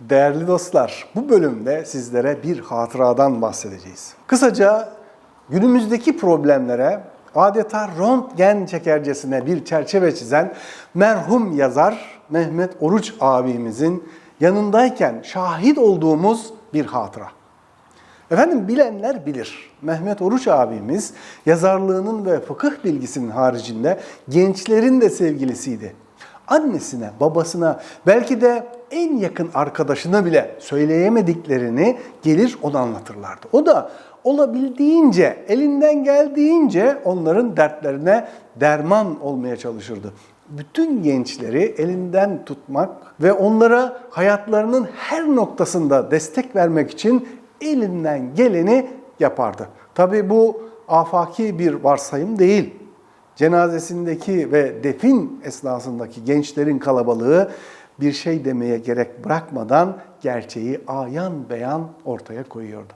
Değerli dostlar, bu bölümde sizlere bir hatıradan bahsedeceğiz. Kısaca günümüzdeki problemlere adeta röntgen çekercesine bir çerçeve çizen merhum yazar Mehmet Oruç abimizin yanındayken şahit olduğumuz bir hatıra. Efendim bilenler bilir. Mehmet Oruç abimiz yazarlığının ve fıkıh bilgisinin haricinde gençlerin de sevgilisiydi. Annesine, babasına, belki de en yakın arkadaşına bile söyleyemediklerini gelir ona anlatırlardı. O da olabildiğince, elinden geldiğince onların dertlerine derman olmaya çalışırdı. Bütün gençleri elinden tutmak ve onlara hayatlarının her noktasında destek vermek için elinden geleni yapardı. Tabii bu afaki bir varsayım değil. Cenazesindeki ve defin esnasındaki gençlerin kalabalığı bir şey demeye gerek bırakmadan gerçeği ayan beyan ortaya koyuyordu.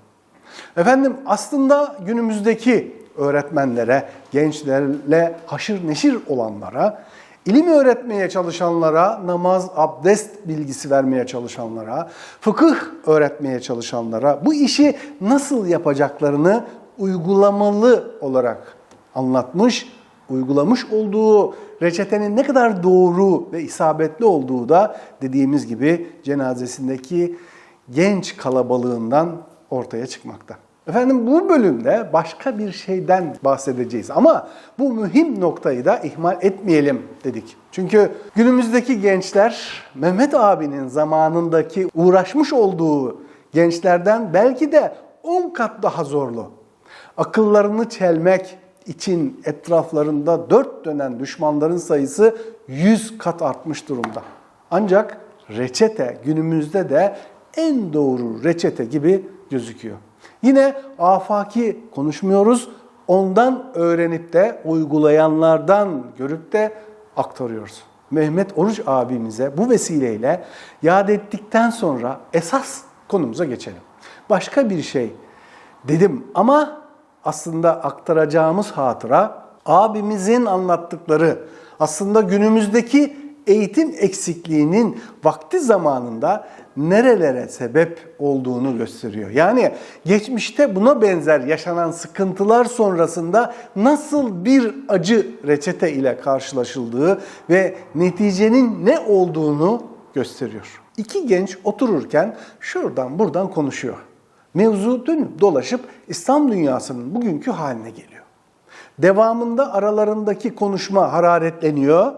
Efendim aslında günümüzdeki öğretmenlere, gençlerle haşır neşir olanlara, ilim öğretmeye çalışanlara, namaz, abdest bilgisi vermeye çalışanlara, fıkıh öğretmeye çalışanlara bu işi nasıl yapacaklarını uygulamalı olarak anlatmış, uygulamış olduğu reçetenin ne kadar doğru ve isabetli olduğu da dediğimiz gibi cenazesindeki genç kalabalığından ortaya çıkmakta. Efendim bu bölümde başka bir şeyden bahsedeceğiz ama bu mühim noktayı da ihmal etmeyelim dedik. Çünkü günümüzdeki gençler Mehmet abinin zamanındaki uğraşmış olduğu gençlerden belki de 10 kat daha zorlu. Akıllarını çelmek için etraflarında dört dönen düşmanların sayısı 100 kat artmış durumda. Ancak reçete günümüzde de en doğru reçete gibi gözüküyor. Yine afaki konuşmuyoruz. Ondan öğrenip de uygulayanlardan görüp de aktarıyoruz. Mehmet Oruç abimize bu vesileyle yad ettikten sonra esas konumuza geçelim. Başka bir şey dedim ama aslında aktaracağımız hatıra abimizin anlattıkları aslında günümüzdeki eğitim eksikliğinin vakti zamanında nerelere sebep olduğunu gösteriyor. Yani geçmişte buna benzer yaşanan sıkıntılar sonrasında nasıl bir acı reçete ile karşılaşıldığı ve neticenin ne olduğunu gösteriyor. İki genç otururken şuradan buradan konuşuyor. Mevzu dönüp dolaşıp İslam dünyasının bugünkü haline geliyor. Devamında aralarındaki konuşma hararetleniyor.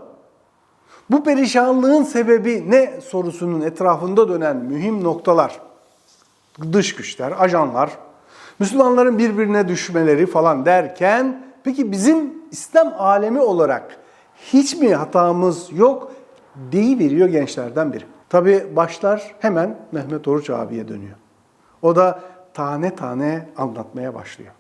Bu perişanlığın sebebi ne sorusunun etrafında dönen mühim noktalar, dış güçler, ajanlar, Müslümanların birbirine düşmeleri falan derken peki bizim İslam alemi olarak hiç mi hatamız yok veriyor gençlerden biri. Tabi başlar hemen Mehmet Oruç abiye dönüyor. O da tane tane anlatmaya başlıyor.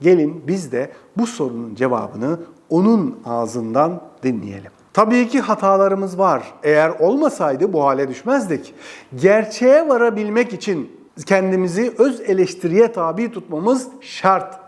Gelin biz de bu sorunun cevabını onun ağzından dinleyelim. Tabii ki hatalarımız var. Eğer olmasaydı bu hale düşmezdik. Gerçeğe varabilmek için kendimizi öz eleştiriye tabi tutmamız şart.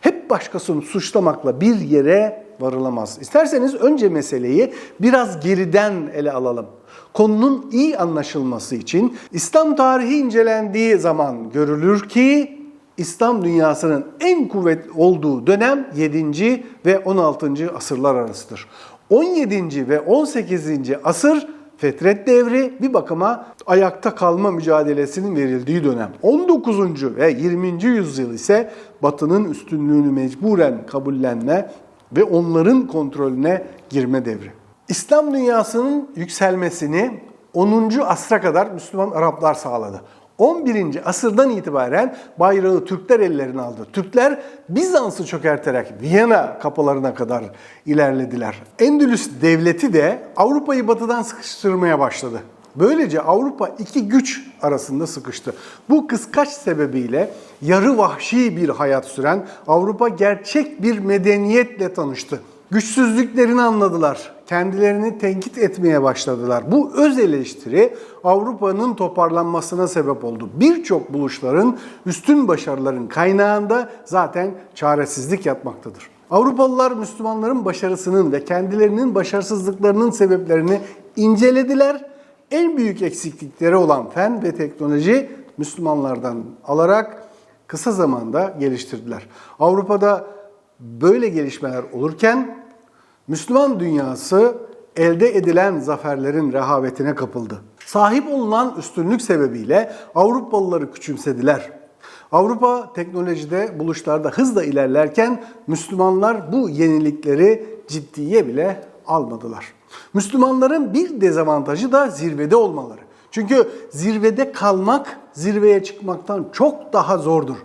Hep başkasını suçlamakla bir yere varılamaz. İsterseniz önce meseleyi biraz geriden ele alalım. Konunun iyi anlaşılması için İslam tarihi incelendiği zaman görülür ki İslam dünyasının en kuvvetli olduğu dönem 7. ve 16. asırlar arasıdır. 17. ve 18. asır fetret devri bir bakıma ayakta kalma mücadelesinin verildiği dönem. 19. ve 20. yüzyıl ise Batı'nın üstünlüğünü mecburen kabullenme ve onların kontrolüne girme devri. İslam dünyasının yükselmesini 10. asra kadar Müslüman Araplar sağladı. 11. asırdan itibaren bayrağı Türkler ellerine aldı. Türkler Bizans'ı çökerterek Viyana kapılarına kadar ilerlediler. Endülüs devleti de Avrupa'yı batıdan sıkıştırmaya başladı. Böylece Avrupa iki güç arasında sıkıştı. Bu kıskaç sebebiyle yarı vahşi bir hayat süren Avrupa gerçek bir medeniyetle tanıştı. Güçsüzlüklerini anladılar. Kendilerini tenkit etmeye başladılar. Bu öz eleştiri Avrupa'nın toparlanmasına sebep oldu. Birçok buluşların, üstün başarıların kaynağında zaten çaresizlik yatmaktadır. Avrupalılar Müslümanların başarısının ve kendilerinin başarısızlıklarının sebeplerini incelediler en büyük eksiklikleri olan fen ve teknoloji Müslümanlardan alarak kısa zamanda geliştirdiler. Avrupa'da böyle gelişmeler olurken Müslüman dünyası elde edilen zaferlerin rehavetine kapıldı. Sahip olunan üstünlük sebebiyle Avrupalıları küçümsediler. Avrupa teknolojide, buluşlarda hızla ilerlerken Müslümanlar bu yenilikleri ciddiye bile almadılar. Müslümanların bir dezavantajı da zirvede olmaları. Çünkü zirvede kalmak zirveye çıkmaktan çok daha zordur.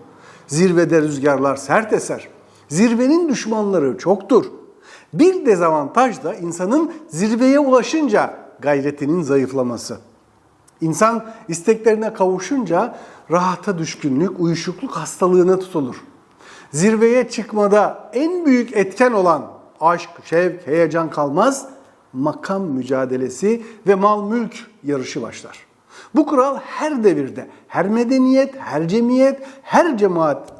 Zirvede rüzgarlar sert eser. Zirvenin düşmanları çoktur. Bir dezavantaj da insanın zirveye ulaşınca gayretinin zayıflaması. İnsan isteklerine kavuşunca rahata düşkünlük, uyuşukluk hastalığına tutulur. Zirveye çıkmada en büyük etken olan aşk, şevk, heyecan kalmaz, makam mücadelesi ve mal mülk yarışı başlar. Bu kural her devirde, her medeniyet, her cemiyet, her cemaat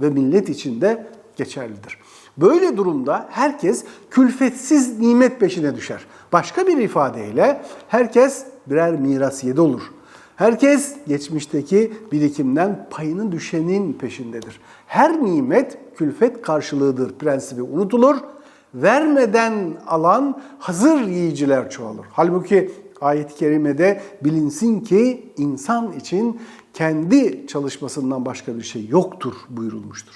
ve millet içinde geçerlidir. Böyle durumda herkes külfetsiz nimet peşine düşer. Başka bir ifadeyle herkes birer miras yedi olur. Herkes geçmişteki birikimden payını düşenin peşindedir. Her nimet külfet karşılığıdır prensibi unutulur. Vermeden alan hazır yiyiciler çoğalır. Halbuki ayet-i kerimede bilinsin ki insan için kendi çalışmasından başka bir şey yoktur buyurulmuştur.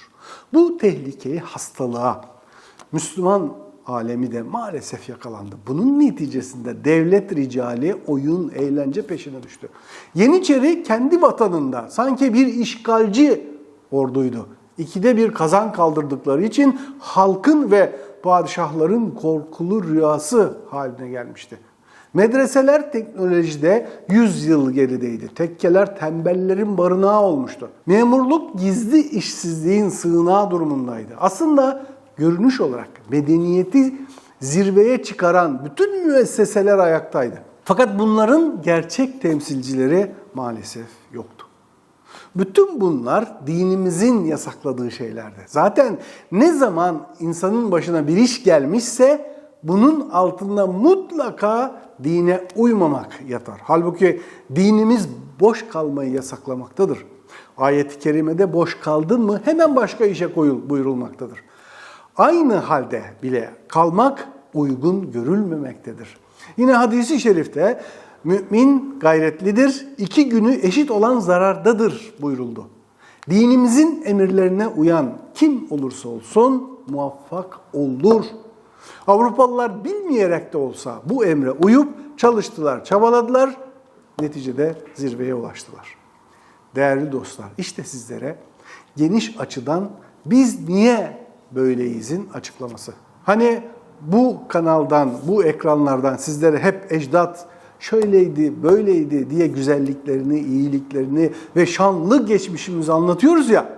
Bu tehlikeli hastalığa Müslüman alemi de maalesef yakalandı. Bunun neticesinde devlet ricali oyun, eğlence peşine düştü. Yeniçeri kendi vatanında sanki bir işgalci orduydu. İkide bir kazan kaldırdıkları için halkın ve padişahların korkulu rüyası haline gelmişti. Medreseler teknolojide 100 yıl gerideydi. Tekkeler tembellerin barınağı olmuştu. Memurluk gizli işsizliğin sığınağı durumundaydı. Aslında görünüş olarak medeniyeti zirveye çıkaran bütün müesseseler ayaktaydı. Fakat bunların gerçek temsilcileri maalesef yoktu. Bütün bunlar dinimizin yasakladığı şeylerdi. Zaten ne zaman insanın başına bir iş gelmişse bunun altında mutlaka dine uymamak yatar. Halbuki dinimiz boş kalmayı yasaklamaktadır. Ayet-i kerimede boş kaldın mı hemen başka işe koyul buyurulmaktadır. Aynı halde bile kalmak uygun görülmemektedir. Yine hadisi şerifte mümin gayretlidir, iki günü eşit olan zarardadır buyuruldu. Dinimizin emirlerine uyan kim olursa olsun muvaffak olur. Avrupalılar bilmeyerek de olsa bu emre uyup çalıştılar, çabaladılar. Neticede zirveye ulaştılar. Değerli dostlar, işte sizlere geniş açıdan biz niye böyleyizin açıklaması. Hani bu kanaldan, bu ekranlardan sizlere hep ecdat şöyleydi, böyleydi diye güzelliklerini, iyiliklerini ve şanlı geçmişimizi anlatıyoruz ya.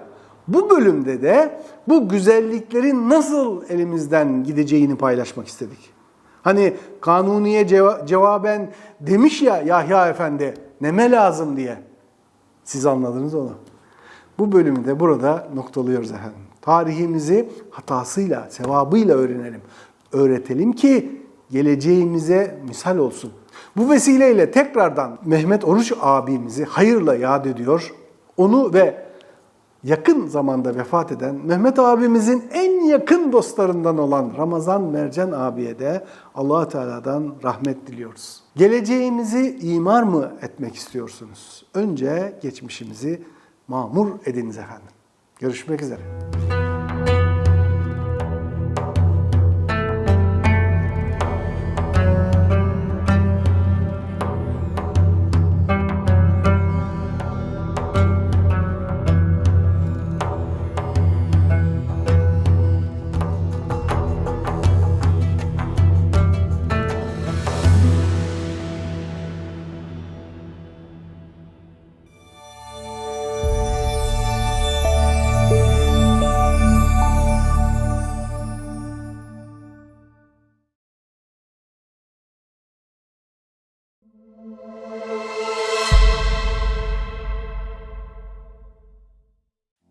Bu bölümde de bu güzelliklerin nasıl elimizden gideceğini paylaşmak istedik. Hani kanuniye ceva- cevaben demiş ya Yahya Efendi neme lazım diye. Siz anladınız onu. Bu bölümü de burada noktalıyoruz efendim. Tarihimizi hatasıyla, sevabıyla öğrenelim. Öğretelim ki geleceğimize misal olsun. Bu vesileyle tekrardan Mehmet Oruç abimizi hayırla yad ediyor. Onu ve yakın zamanda vefat eden Mehmet abimizin en yakın dostlarından olan Ramazan Mercan abiye de allah Teala'dan rahmet diliyoruz. Geleceğimizi imar mı etmek istiyorsunuz? Önce geçmişimizi mamur ediniz efendim. Görüşmek üzere.